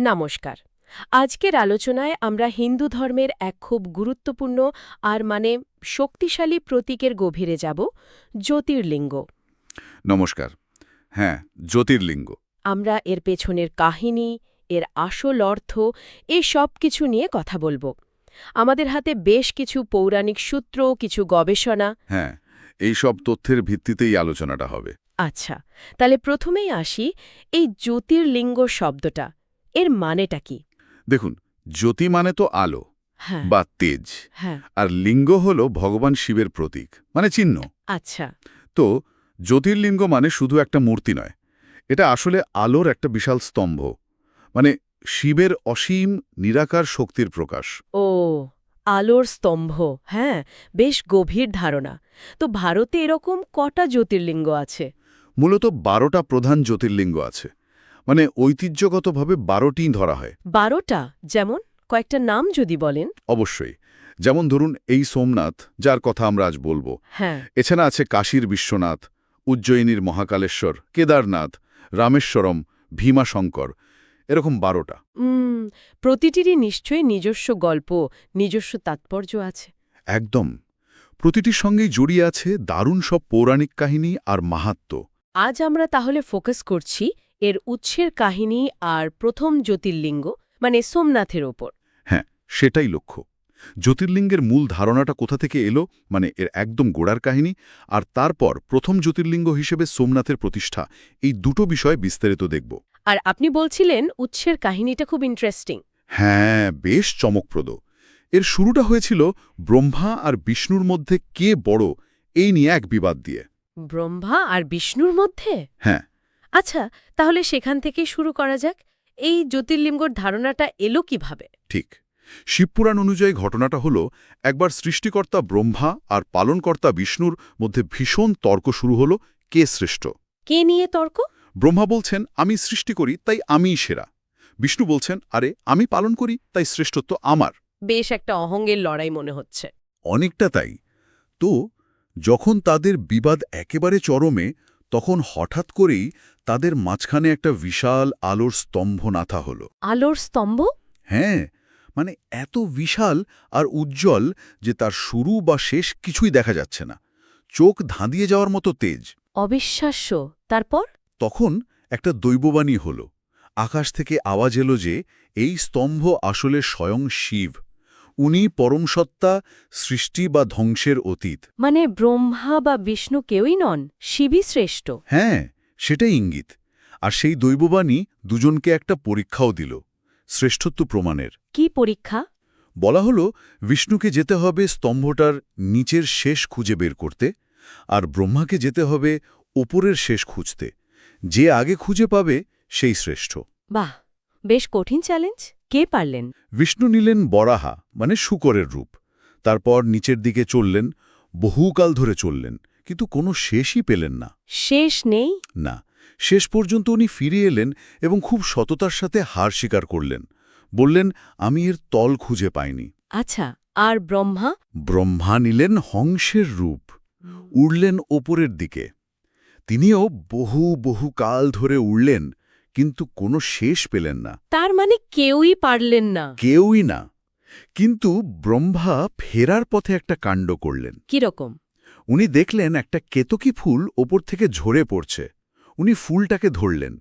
নমস্কার। আজকের আলোচনায় আমরা হিন্দু ধর্মের এক খুব গুরুত্বপূর্ণ আর মানে শক্তিশালী প্রতীকের গভীরে যাব জ্যোতির্লিঙ্গ। নমস্কার। হ্যাঁ জ্যোতির্লিঙ্গ। আমরা এর পেছনের কাহিনী এর আসল অর্থ এই সব কিছু নিয়ে কথা বলব। আমাদের হাতে বেশ কিছু পৌরাণিক সূত্র কিছু গবেষণা। হ্যাঁ এই সব তথ্যের ভিত্তিতেই আলোচনাটা হবে। আচ্ছা তাহলে প্রথমেই আসি এই জ্যোতির্লিঙ্গ শব্দটা। এর মানেটা কি? দেখুন জ্যোতি মানে তো আলো হ্যাঁ। বা তেজ। হ্যাঁ। আর লিঙ্গ হল ভগবান শিবের প্রতীক মানে চিহ্ন। আচ্ছা। তো জ্যোতির্লিঙ্গ মানে শুধু একটা মূর্তি নয় এটা আসলে আলোর একটা বিশাল স্তম্ভ মানে শিবের অসীম নিরাকার শক্তির প্রকাশ। ও আলোর স্তম্ভ হ্যাঁ বেশ গভীর ধারণা। তো ভারতে এরকম কটা জ্যোতির্লিঙ্গ আছে? মূলত বারোটা প্রধান জ্যোতির্লিঙ্গ আছে। মানে ঐতিহ্যগতভাবে বারোটি ধরা হয়। বারোটা? যেমন কয়েকটা নাম যদি বলেন। অবশ্যই। যেমন ধরুন এই সোমনাথ যার কথা আমরা আজ বলব। হ্যাঁ। এছাড়া আছে কাশীর বিশ্বনাথ উজ্জয়িনীর মহাকালেশ্বর কেদারনাথ রামেশ্বরম ভীমাশঙ্কর। এরকম বারোটা। উম, প্রতিটিরই নিশ্চয়ই নিজস্ব গল্প নিজস্ব তাৎপর্য আছে। একদম। প্রতিটির সঙ্গেই জড়িয়ে আছে দারুণ সব পৌরাণিক কাহিনী আর মাহাত্ম্য। আজ আমরা তাহলে ফোকাস করছি এর উৎসের কাহিনী আর প্রথম জ্যোতির্লিঙ্গ মানে সোমনাথের ওপর। হ্যাঁ সেটাই লক্ষ্য। জ্যোতির্লিঙ্গের মূল ধারণাটা কোথা থেকে এলো? মানে এর একদম গোড়ার কাহিনী। আর তারপর প্রথম জ্যোতির্লিঙ্গ হিসেবে সোমনাথের প্রতিষ্ঠা। এই দুটো বিষয় বিস্তারিত দেখব। আর আপনি বলছিলেন উৎসের কাহিনীটা খুব ইন্টারেস্টিং হ্যাঁ বেশ চমকপ্রদ। এর শুরুটা হয়েছিল ব্রহ্মা আর বিষ্ণুর মধ্যে কে বড়? এই নিয়ে এক বিবাদ দিয়ে। ব্রহ্মা আর বিষ্ণুর মধ্যে? হ্যাঁ। আচ্ছা তাহলে সেখান থেকেই শুরু করা যাক। এই জ্যোতির্লিঙ্গর ধারণাটা এলো কীভাবে? ঠিক। শিবপুরাণ অনুযায়ী ঘটনাটা হল একবার সৃষ্টিকর্তা ব্রহ্মা আর পালনকর্তা বিষ্ণুর মধ্যে ভীষণ তর্ক শুরু হল কে শ্রেষ্ঠ? কে নিয়ে তর্ক? ব্রহ্মা বলছেন আমি সৃষ্টি করি তাই আমিই সেরা। বিষ্ণু বলছেন আরে আমি পালন করি তাই শ্রেষ্ঠত্ব আমার। বেশ একটা অহঙ্গের লড়াই মনে হচ্ছে। অনেকটা তাই। তো যখন তাদের বিবাদ একেবারে চরমে তখন হঠাৎ করেই তাদের মাঝখানে একটা বিশাল আলোর স্তম্ভ নাথা হল। আলোর স্তম্ভ? হ্যাঁ মানে এত বিশাল আর উজ্জ্বল যে তার শুরু বা শেষ কিছুই দেখা যাচ্ছে না। চোখ ধাঁধিয়ে যাওয়ার মতো তেজ। অবিশ্বাস্য। তারপর? তখন একটা দৈববাণী হল। আকাশ থেকে আওয়াজ এলো যে এই স্তম্ভ আসলে স্বয়ং শিব। উনি পরমসত্তা সৃষ্টি বা ধ্বংসের অতীত। মানে ব্রহ্মা বা বিষ্ণু কেউই নন শিবই শ্রেষ্ঠ। হ্যাঁ সেটাই ইঙ্গিত। আর সেই দৈববাণী দুজনকে একটা পরীক্ষাও দিল শ্রেষ্ঠত্ব প্রমাণের। কি পরীক্ষা? বলা হলো বিষ্ণুকে যেতে হবে স্তম্ভটার নিচের শেষ খুঁজে বের করতে আর ব্রহ্মাকে যেতে হবে ওপরের শেষ খুঁজতে। যে আগে খুঁজে পাবে সেই শ্রেষ্ঠ। বাহ! বেশ কঠিন চ্যালেঞ্জ কে পারলেন? বিষ্ণু নিলেন বরাহা মানে শুকরের রূপ। তারপর নিচের দিকে চললেন বহুকাল ধরে চললেন কিন্তু কোনো শেষই পেলেন না। শেষ নেই? না শেষ পর্যন্ত উনি ফিরে এলেন এবং খুব সততার সাথে হার স্বীকার করলেন। বললেন আমি এর তল খুঁজে পাইনি। আচ্ছা আর ব্রহ্মা? ব্রহ্মা নিলেন হংসের রূপ উড়লেন ওপরের দিকে। তিনিও বহু বহু কাল ধরে উড়লেন কিন্তু কোনো শেষ পেলেন না। তার মানে কেউই পারলেন না। কেউই না। কিন্তু ব্রহ্মা ফেরার পথে একটা কাণ্ড করলেন। কীরকম উনি দেখলেন একটা কেতকি ফুল ওপর থেকে ঝরে পড়ছে। উনি ফুলটাকে ধরলেন।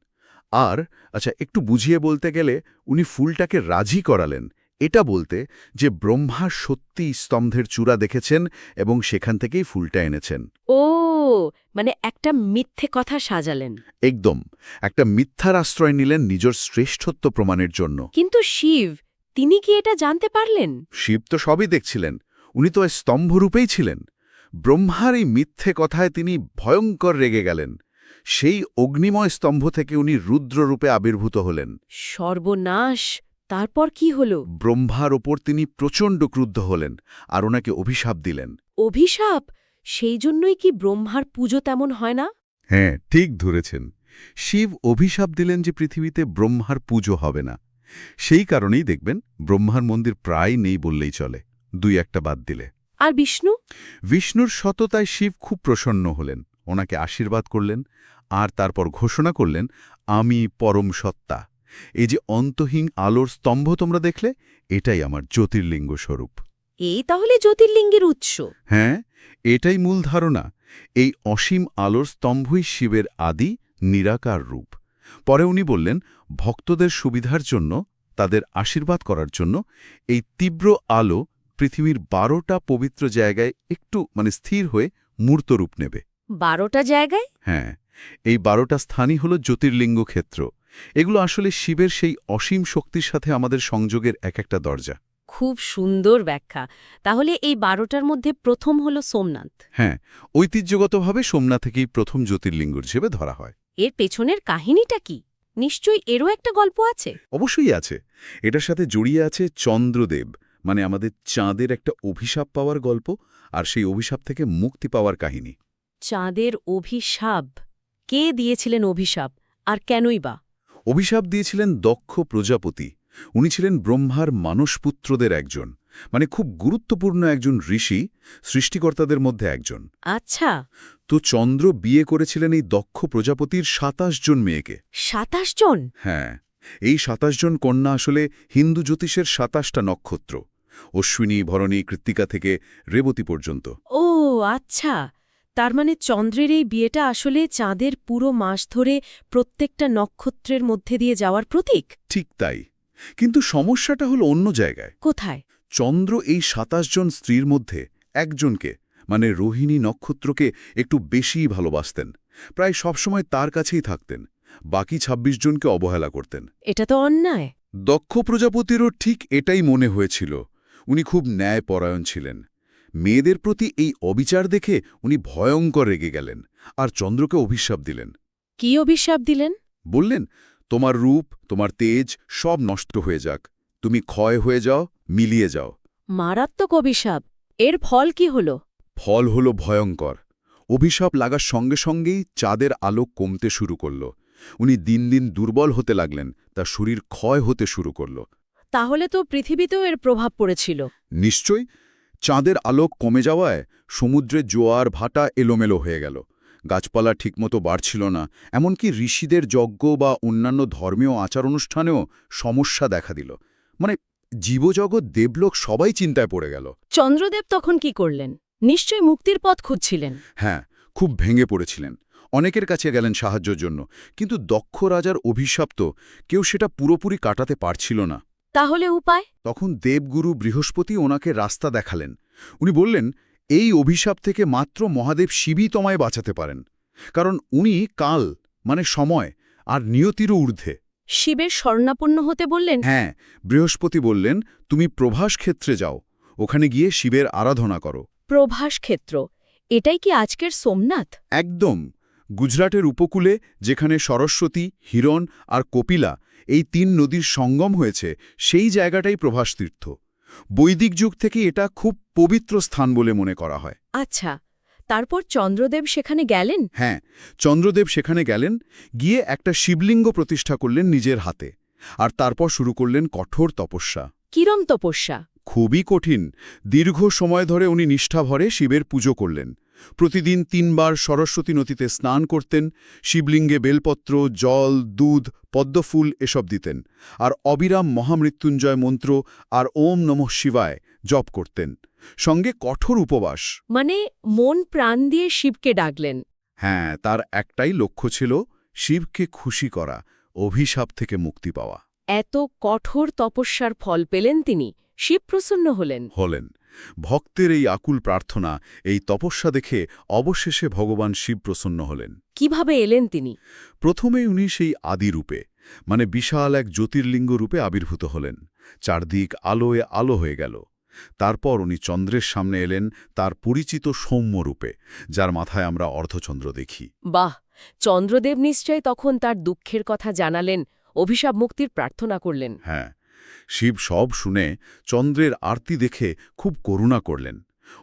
আর আচ্ছা একটু বুঝিয়ে বলতে গেলে উনি ফুলটাকে রাজি করালেন। এটা বলতে যে ব্রহ্মা সত্যি স্তম্ভের চূড়া দেখেছেন এবং সেখান থেকেই ফুলটা এনেছেন। ও মানে একটা মিথ্যে কথা সাজালেন। একদম একটা মিথ্যার আশ্রয় নিলেন নিজের শ্রেষ্ঠত্ব প্রমাণের জন্য। কিন্তু শিব তিনি কি এটা জানতে পারলেন? শিব তো সবই দেখছিলেন উনি তো স্তম্ভরূপেই ছিলেন। ব্রহ্মার এই মিথ্যে কথায় তিনি ভয়ঙ্কর রেগে গেলেন। সেই অগ্নিময় স্তম্ভ থেকে উনি রুদ্ররূপে আবির্ভূত হলেন। সর্বনাশ! তারপর কি হল? ব্রহ্মার ওপর তিনি প্রচণ্ড ক্রুদ্ধ হলেন আর ওনাকে অভিশাপ দিলেন। অভিশাপ? সেই জন্যই কি ব্রহ্মার পুজো তেমন হয় না? হ্যাঁ ঠিক ধরেছেন। শিব অভিশাপ দিলেন যে পৃথিবীতে ব্রহ্মার পুজো হবে না। সেই কারণেই দেখবেন ব্রহ্মার মন্দির প্রায় নেই বললেই চলে। দুই একটা বাদ দিলে। আর বিষ্ণু? বিষ্ণুর সততায় শিব খুব প্রসন্ন হলেন। ওনাকে আশীর্বাদ করলেন আর তারপর ঘোষণা করলেন আমি পরম সত্তা। এই যে অন্তহীন আলোর স্তম্ভ তোমরা দেখলে এটাই আমার জ্যোতির্লিঙ্গ স্বরূপ। এই তাহলে জ্যোতির্লিঙ্গের উৎস। হ্যাঁ এটাই মূল ধারণা। এই অসীম আলোর স্তম্ভই শিবের আদি নিরাকার রূপ। পরে উনি বললেন ভক্তদের সুবিধার জন্য তাদের আশীর্বাদ করার জন্য এই তীব্র আলো পৃথিবীর বারোটা পবিত্র জায়গায় একটু মানে স্থির হয়ে মূর্ত রূপ নেবে। বারোটা জায়গায়? হ্যাঁ এই বারোটা স্থানই হল জ্যোতির্লিঙ্গ ক্ষেত্র। এগুলো আসলে শিবের সেই অসীম শক্তির সাথে আমাদের সংযোগের এক একটা দরজা। খুব সুন্দর ব্যাখ্যা। তাহলে এই বারোটার মধ্যে প্রথম হল সোমনাথ। হ্যাঁ ঐতিহ্যগতভাবে সোমনাথ থেকেই প্রথম জ্যোতির্লিঙ্গ হিসেবে ধরা হয়। এর পেছনের কাহিনীটা কি? নিশ্চয়ই এরও একটা গল্প আছে? অবশ্যই আছে। এটার সাথে জড়িয়ে আছে চন্দ্রদেব মানে আমাদের চাঁদের একটা অভিশাপ পাওয়ার গল্প আর সেই অভিশাপ থেকে মুক্তি পাওয়ার কাহিনী। চাঁদের অভিশাপ? কে দিয়েছিলেন অভিশাপ? আর কেনই বা? অভিশাপ দিয়েছিলেন দক্ষ প্রজাপতি। উনি ছিলেন ব্রহ্মার মানসপুত্রদের একজন মানে খুব গুরুত্বপূর্ণ একজন ঋষি সৃষ্টিকর্তাদের মধ্যে একজন। আচ্ছা। তো চন্দ্র বিয়ে করেছিলেন এই দক্ষ প্রজাপতির সাতাশ জন মেয়েকে। সাতাশ জন? হ্যাঁ এই সাতাশ জন কন্যা আসলে হিন্দু জ্যোতিষের সাতাশটা নক্ষত্র অশ্বিনী ভরণী কৃত্তিকা থেকে রেবতী পর্যন্ত। ও আচ্ছা। তার মানে চন্দ্রের এই বিয়েটা আসলে চাঁদের পুরো মাস ধরে প্রত্যেকটা নক্ষত্রের মধ্যে দিয়ে যাওয়ার প্রতীক? ঠিক তাই। কিন্তু সমস্যাটা হলো অন্য জায়গায়। কোথায়? চন্দ্র এই সাতাশ জন স্ত্রীর মধ্যে একজনকে মানে রোহিণী নক্ষত্রকে একটু বেশিই ভালোবাসতেন। প্রায় সবসময় তার কাছেই থাকতেন। বাকি ২৬ জনকে অবহেলা করতেন। এটা তো অন্যায়। দক্ষ প্রজাপতিরও ঠিক এটাই মনে হয়েছিল। উনি খুব ন্যায়পরায়ণ ছিলেন। মেয়েদের প্রতি এই অবিচার দেখে উনি ভয়ঙ্কর রেগে গেলেন আর চন্দ্রকে অভিশাপ দিলেন। কি অভিশাপ দিলেন? বললেন তোমার রূপ তোমার তেজ সব নষ্ট হয়ে যাক। তুমি ক্ষয় হয়ে যাও মিলিয়ে যাও। মারাত্মক অভিশাপ। এর ফল কি হল? ফল হল ভয়ঙ্কর। অভিশাপ লাগার সঙ্গে সঙ্গেই চাঁদের আলো কমতে শুরু করল। উনি দিন দিন দুর্বল হতে লাগলেন তার শরীর ক্ষয় হতে শুরু করল। তাহলে তো পৃথিবীতেও এর প্রভাব পড়েছিল। নিশ্চয় চাঁদের আলোক কমে যাওয়ায় সমুদ্রে জোয়ার ভাটা এলোমেলো হয়ে গেল। গাছপালা ঠিকমতো বাড়ছিল না এমনকি ঋষিদের যজ্ঞ বা অন্যান্য ধর্মীয় আচার অনুষ্ঠানেও সমস্যা দেখা দিল। মানে জীবজগৎ দেবলোক সবাই চিন্তায় পড়ে গেল। চন্দ্রদেব তখন কি করলেন? নিশ্চয় মুক্তির পথ খুঁজছিলেন। হ্যাঁ খুব ভেঙে পড়েছিলেন। অনেকের কাছে গেলেন সাহায্যের জন্য কিন্তু দক্ষ রাজার অভিশাপ তো কেউ সেটা পুরোপুরি কাটাতে পারছিল না। তাহলে উপায়? তখন দেবগুরু বৃহস্পতি ওনাকে রাস্তা দেখালেন। উনি বললেন এই অভিশাপ থেকে মাত্র মহাদেব শিবই তোমায় বাঁচাতে পারেন। কারণ উনি কাল মানে সময় আর নিয়তিরও ঊর্ধ্বে। শিবের স্বর্ণাপন্ন হতে বললেন? হ্যাঁ বৃহস্পতি বললেন তুমি প্রভাস ক্ষেত্রে যাও। ওখানে গিয়ে শিবের আরাধনা করো। প্রভাস ক্ষেত্র? এটাই কি আজকের সোমনাথ? একদম। গুজরাটের উপকূলে যেখানে সরস্বতী হিরণ আর কপিলা এই তিন নদীর সঙ্গম হয়েছে সেই জায়গাটাই প্রভাস তীর্থ। বৈদিক যুগ থেকে এটা খুব পবিত্র স্থান বলে মনে করা হয়। আচ্ছা তারপর চন্দ্রদেব সেখানে গেলেন? হ্যাঁ চন্দ্রদেব সেখানে গেলেন গিয়ে একটা শিবলিঙ্গ প্রতিষ্ঠা করলেন নিজের হাতে আর তারপর শুরু করলেন কঠোর তপস্যা। কিরম তপস্যা? খুবই কঠিন দীর্ঘ সময় ধরে উনি নিষ্ঠাভরে শিবের পুজো করলেন। প্রতিদিন তিনবার সরস্বতী নদীতে স্নান করতেন শিবলিঙ্গে বেলপত্র জল দুধ পদ্মফুল এসব দিতেন আর অবিরাম মহামৃত্যুঞ্জয় মন্ত্র আর ওম নমঃ শিবায় জপ করতেন। সঙ্গে কঠোর উপবাস। মানে মন প্রাণ দিয়ে শিবকে ডাকলেন। হ্যাঁ তার একটাই লক্ষ্য ছিল শিবকে খুশি করা অভিশাপ থেকে মুক্তি পাওয়া। এত কঠোর তপস্যার ফল পেলেন তিনি শিব প্রসন্ন হলেন। হলেন। ভক্তের এই আকুল প্রার্থনা এই তপস্যা দেখে অবশেষে ভগবান শিব প্রসন্ন হলেন। কীভাবে এলেন তিনি? প্রথমে উনি সেই আদি রূপে মানে বিশাল এক জ্যোতির্লিঙ্গ রূপে আবির্ভূত হলেন। চারদিক আলোয় আলো হয়ে গেল। তারপর উনি চন্দ্রের সামনে এলেন তার পরিচিত সৌম্য রূপে যার মাথায় আমরা অর্ধচন্দ্র দেখি। বাহ! চন্দ্রদেব নিশ্চয় তখন তার দুঃখের কথা জানালেন অভিশাপ মুক্তির প্রার্থনা করলেন। হ্যাঁ শিব সব শুনে চন্দ্রের আরতি দেখে খুব করুণা করলেন।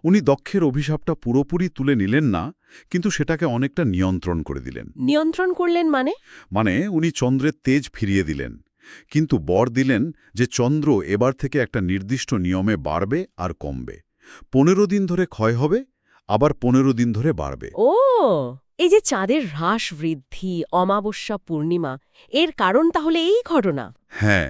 উনি দক্ষের অভিশাপটা পুরোপুরি তুলে নিলেন না কিন্তু সেটাকে অনেকটা নিয়ন্ত্রণ করে দিলেন। নিয়ন্ত্রণ করলেন মানে? মানে উনি চন্দ্রের তেজ ফিরিয়ে দিলেন কিন্তু বর দিলেন যে চন্দ্র এবার থেকে একটা নির্দিষ্ট নিয়মে বাড়বে আর কমবে। পনেরো দিন ধরে ক্ষয় হবে আবার পনেরো দিন ধরে বাড়বে। ও এই যে চাঁদের হ্রাস বৃদ্ধি অমাবস্যা পূর্ণিমা এর কারণ তাহলে এই ঘটনা? হ্যাঁ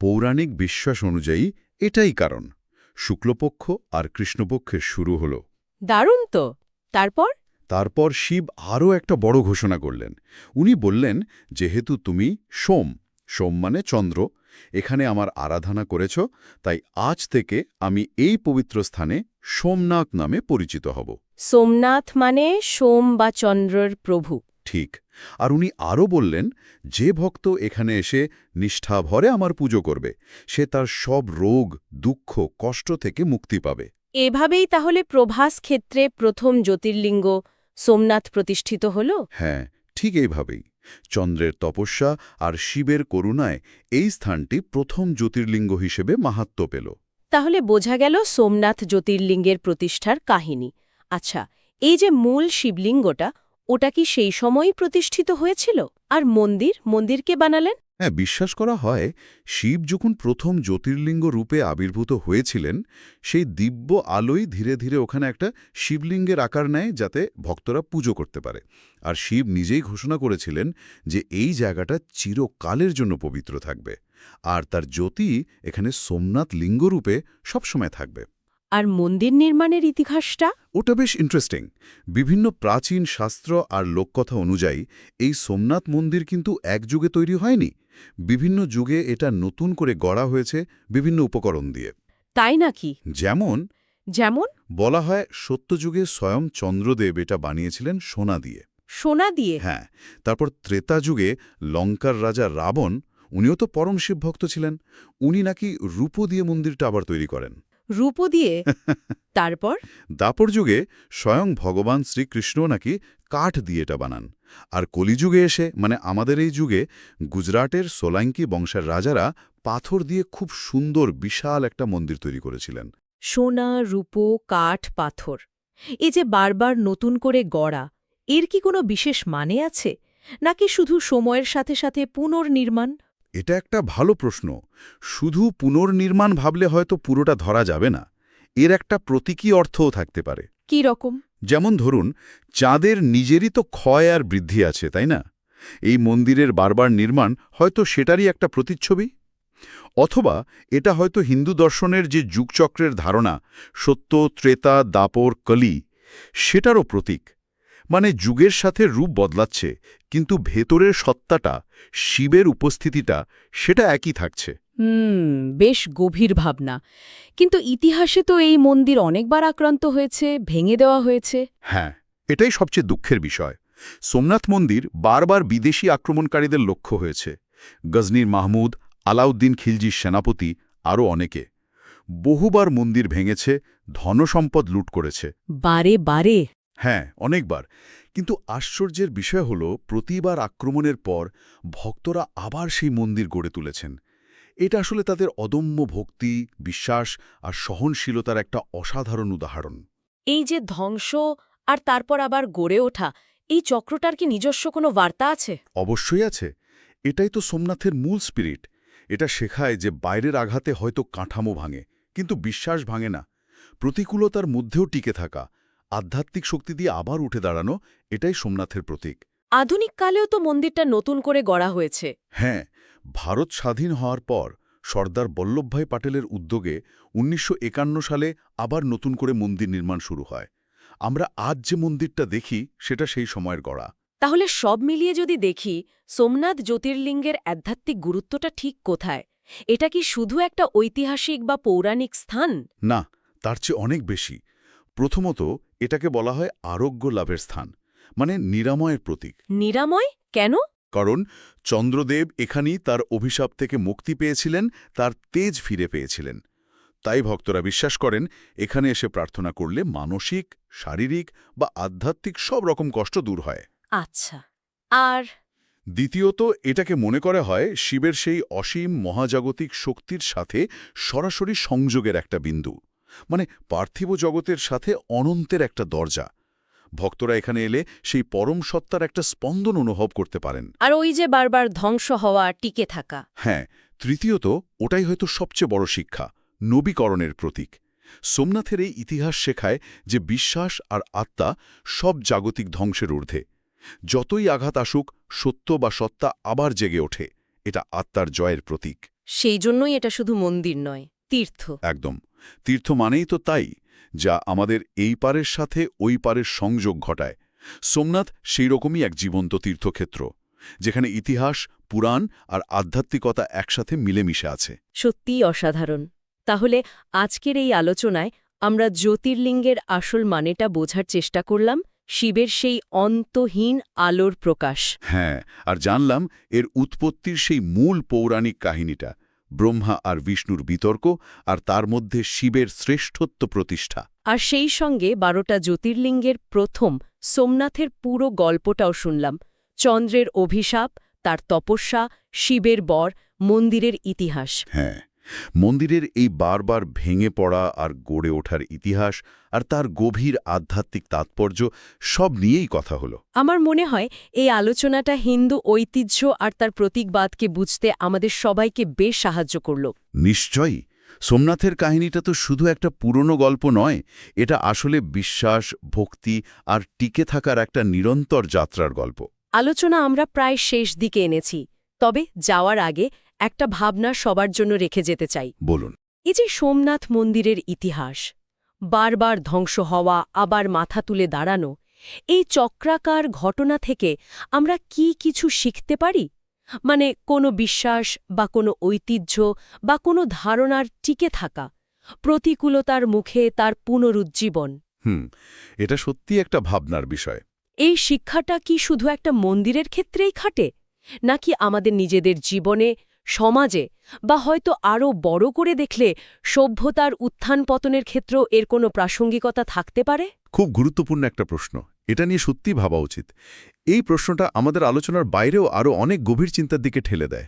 পৌরাণিক বিশ্বাস অনুযায়ী এটাই কারণ। শুক্লপক্ষ আর কৃষ্ণপক্ষের শুরু হল। দারুণ তো। তারপর? তারপর শিব আরও একটা বড় ঘোষণা করলেন। উনি বললেন যেহেতু তুমি সোম সোম মানে চন্দ্র এখানে আমার আরাধনা করেছ তাই আজ থেকে আমি এই পবিত্র স্থানে সোমনাথ নামে পরিচিত হব। সোমনাথ মানে সোম বা চন্দ্রের প্রভু। ঠিক। আর উনি আরও বললেন যে ভক্ত এখানে এসে নিষ্ঠা ভরে আমার পুজো করবে সে তার সব রোগ দুঃখ কষ্ট থেকে মুক্তি পাবে। এভাবেই তাহলে প্রভাস ক্ষেত্রে প্রথম জ্যোতির্লিঙ্গ সোমনাথ প্রতিষ্ঠিত হল? হ্যাঁ ঠিক এইভাবেই। চন্দ্রের তপস্যা আর শিবের করুণায় এই স্থানটি প্রথম জ্যোতির্লিঙ্গ হিসেবে মাহাত্ম্য পেল। তাহলে বোঝা গেল সোমনাথ জ্যোতির্লিঙ্গের প্রতিষ্ঠার কাহিনী। আচ্ছা এই যে মূল শিবলিঙ্গটা ওটা কি সেই সময়ই প্রতিষ্ঠিত হয়েছিল? আর মন্দির? মন্দিরকে বানালেন? হ্যাঁ বিশ্বাস করা হয়, শিব যখন প্রথম জ্যোতির্লিঙ্গ রূপে আবির্ভূত হয়েছিলেন, সেই দিব্য আলোই ধীরে ধীরে ওখানে একটা শিবলিঙ্গের আকার নেয়, যাতে ভক্তরা পুজো করতে পারে। আর শিব নিজেই ঘোষণা করেছিলেন যে এই জায়গাটা চিরকালের জন্য পবিত্র থাকবে। আর তার জ্যোতি এখানে সোমনাথ লিঙ্গরূপে সবসময় থাকবে। আর মন্দির নির্মাণের ইতিহাসটা? ওটা বেশ ইন্টারেস্টিং বিভিন্ন প্রাচীন শাস্ত্র আর লোককথা অনুযায়ী এই সোমনাথ মন্দির কিন্তু এক যুগে তৈরি হয়নি। বিভিন্ন যুগে এটা নতুন করে গড়া হয়েছে বিভিন্ন উপকরণ দিয়ে। তাই নাকি? যেমন? যেমন? বলা হয় সত্যযুগে স্বয়ং চন্দ্রদেব এটা বানিয়েছিলেন সোনা দিয়ে। সোনা দিয়ে? হ্যাঁ তারপর ত্রেতা যুগে লঙ্কার রাজা রাবণ উনিও তো পরম শিবভক্ত ছিলেন। উনি নাকি রূপো দিয়ে মন্দিরটা আবার তৈরি করেন। রূপ দিয়ে। তারপর? দাপর যুগে স্বয়ং ভগবান শ্রীকৃষ্ণ নাকি কাঠ দিয়ে এটা বানান। আর কলিযুগে এসে মানে আমাদের এই যুগে গুজরাটের সোলাঙ্কি বংশের রাজারা পাথর দিয়ে খুব সুন্দর বিশাল একটা মন্দির তৈরি করেছিলেন। সোনা রূপো কাঠ পাথর। এই যে বারবার নতুন করে গড়া এর কি কোনো বিশেষ মানে আছে? নাকি শুধু সময়ের সাথে সাথে পুনর্নির্মাণ? এটা একটা ভালো প্রশ্ন। শুধু পুনর্নির্মাণ ভাবলে হয়তো পুরোটা ধরা যাবে না। এর একটা প্রতীকী অর্থও থাকতে পারে। কি রকম? যেমন ধরুন চাঁদের নিজেরই তো ক্ষয় আর বৃদ্ধি আছে তাই না? এই মন্দিরের বারবার নির্মাণ হয়তো সেটারই একটা প্রতিচ্ছবি? অথবা এটা হয়তো হিন্দু দর্শনের যে যুগচক্রের ধারণা সত্য ত্রেতা দাপর কলি সেটারও প্রতীক। মানে যুগের সাথে রূপ বদলাচ্ছে কিন্তু ভেতরের সত্তাটা শিবের উপস্থিতিটা সেটা একই থাকছে। হুম বেশ গভীর ভাবনা। কিন্তু ইতিহাসে তো এই মন্দির অনেকবার আক্রান্ত হয়েছে ভেঙে দেওয়া হয়েছে। হ্যাঁ এটাই সবচেয়ে দুঃখের বিষয়। সোমনাথ মন্দির বারবার বিদেশি আক্রমণকারীদের লক্ষ্য হয়েছে। গজনীর মাহমুদ আলাউদ্দিন খিলজির সেনাপতি আরও অনেকে। বহুবার মন্দির ভেঙেছে ধনসম্পদ লুট করেছে। বারে বারে। হ্যাঁ অনেকবার। কিন্তু আশ্চর্যের বিষয় হল প্রতিবার আক্রমণের পর ভক্তরা আবার সেই মন্দির গড়ে তুলেছেন। এটা আসলে তাদের অদম্য ভক্তি বিশ্বাস আর সহনশীলতার একটা অসাধারণ উদাহরণ। এই যে ধ্বংস আর তারপর আবার গড়ে ওঠা এই চক্রটার কি নিজস্ব কোনো বার্তা আছে? অবশ্যই আছে। এটাই তো সোমনাথের মূল স্পিরিট। এটা শেখায় যে বাইরের আঘাতে হয়তো কাঠামো ভাঙে কিন্তু বিশ্বাস ভাঙে না। প্রতিকূলতার মধ্যেও টিকে থাকা। আধ্যাত্মিক শক্তি দিয়ে আবার উঠে দাঁড়ানো এটাই সোমনাথের প্রতীক। আধুনিক কালেও তো মন্দিরটা নতুন করে গড়া হয়েছে। হ্যাঁ ভারত স্বাধীন হওয়ার পর সর্দার বল্লভভাই পাটেলের উদ্যোগে উনিশশো একান্ন সালে আবার নতুন করে মন্দির নির্মাণ শুরু হয়। আমরা আজ যে মন্দিরটা দেখি সেটা সেই সময়ের গড়া। তাহলে সব মিলিয়ে যদি দেখি সোমনাথ জ্যোতির্লিঙ্গের আধ্যাত্মিক গুরুত্বটা ঠিক কোথায়? এটা কি শুধু একটা ঐতিহাসিক বা পৌরাণিক স্থান? না তার চেয়ে অনেক বেশি। প্রথমত এটাকে বলা হয় আরোগ্য লাভের স্থান মানে নিরাময়ের প্রতীক। নিরাময়? কেন? কারণ চন্দ্রদেব এখানেই তার অভিশাপ থেকে মুক্তি পেয়েছিলেন তার তেজ ফিরে পেয়েছিলেন। তাই ভক্তরা বিশ্বাস করেন এখানে এসে প্রার্থনা করলে মানসিক শারীরিক বা আধ্যাত্মিক সব রকম কষ্ট দূর হয়। আচ্ছা আর? দ্বিতীয়ত এটাকে মনে করা হয় শিবের সেই অসীম মহাজাগতিক শক্তির সাথে সরাসরি সংযোগের একটা বিন্দু। মানে পার্থিব জগতের সাথে অনন্তের একটা দরজা। ভক্তরা এখানে এলে সেই পরম সত্তার একটা স্পন্দন অনুভব করতে পারেন। আর ওই যে বারবার ধ্বংস হওয়া টিকে থাকা। হ্যাঁ তৃতীয়ত ওটাই হয়তো সবচেয়ে বড় শিক্ষা নবীকরণের প্রতীক। সোমনাথের এই ইতিহাস শেখায় যে বিশ্বাস আর আত্মা সব জাগতিক ধ্বংসের ঊর্ধ্বে। যতই আঘাত আসুক সত্য বা সত্তা আবার জেগে ওঠে। এটা আত্মার জয়ের প্রতীক। সেই জন্যই এটা শুধু মন্দির নয় তীর্থ। একদম। তীর্থ মানেই তো তাই যা আমাদের এই পারের সাথে ওই পারের সংযোগ ঘটায়। সোমনাথ সেই রকমই এক জীবন্ত তীর্থক্ষেত্র যেখানে ইতিহাস পুরাণ আর আধ্যাত্মিকতা একসাথে মিলেমিশে আছে। সত্যিই অসাধারণ। তাহলে আজকের এই আলোচনায় আমরা জ্যোতির্লিঙ্গের আসল মানেটা বোঝার চেষ্টা করলাম শিবের সেই অন্তহীন আলোর প্রকাশ। হ্যাঁ আর জানলাম এর উৎপত্তির সেই মূল পৌরাণিক কাহিনীটা। ব্রহ্মা আর বিষ্ণুর বিতর্ক আর তার মধ্যে শিবের শ্রেষ্ঠত্ব প্রতিষ্ঠা। আর সেই সঙ্গে বারোটা জ্যোতির্লিঙ্গের প্রথম সোমনাথের পুরো গল্পটাও শুনলাম। চন্দ্রের অভিশাপ তার তপস্যা শিবের বর মন্দিরের ইতিহাস। হ্যাঁ। মন্দিরের এই বারবার ভেঙে পড়া আর গড়ে ওঠার ইতিহাস আর তার গভীর আধ্যাত্মিক তাৎপর্য সব নিয়েই কথা হলো। আমার মনে হয় এই আলোচনাটা হিন্দু ঐতিহ্য আর তার প্রতীকবাদকে বুঝতে আমাদের সবাইকে বেশ সাহায্য করল। নিশ্চয়ই। সোমনাথের কাহিনীটা তো শুধু একটা পুরনো গল্প নয় এটা আসলে বিশ্বাস ভক্তি আর টিকে থাকার একটা নিরন্তর যাত্রার গল্প। আলোচনা আমরা প্রায় শেষ দিকে এনেছি তবে যাওয়ার আগে একটা ভাবনা সবার জন্য রেখে যেতে চাই। বলুন। এই যে সোমনাথ মন্দিরের ইতিহাস বারবার ধ্বংস হওয়া আবার মাথা তুলে দাঁড়ানো এই চক্রাকার ঘটনা থেকে আমরা কি কিছু শিখতে পারি? মানে কোনো বিশ্বাস বা কোনো ঐতিহ্য বা কোনো ধারণার টিকে থাকা প্রতিকূলতার মুখে তার পুনরুজ্জীবন। হুম এটা সত্যি একটা ভাবনার বিষয়। এই শিক্ষাটা কি শুধু একটা মন্দিরের ক্ষেত্রেই খাটে? নাকি আমাদের নিজেদের জীবনে সমাজে বা হয়তো আরও বড় করে দেখলে সভ্যতার উত্থান পতনের ক্ষেত্রেও এর কোনো প্রাসঙ্গিকতা থাকতে পারে? খুব গুরুত্বপূর্ণ একটা প্রশ্ন। এটা নিয়ে সত্যি ভাবা উচিত। এই প্রশ্নটা আমাদের আলোচনার বাইরেও আরও অনেক গভীর চিন্তার দিকে ঠেলে দেয়।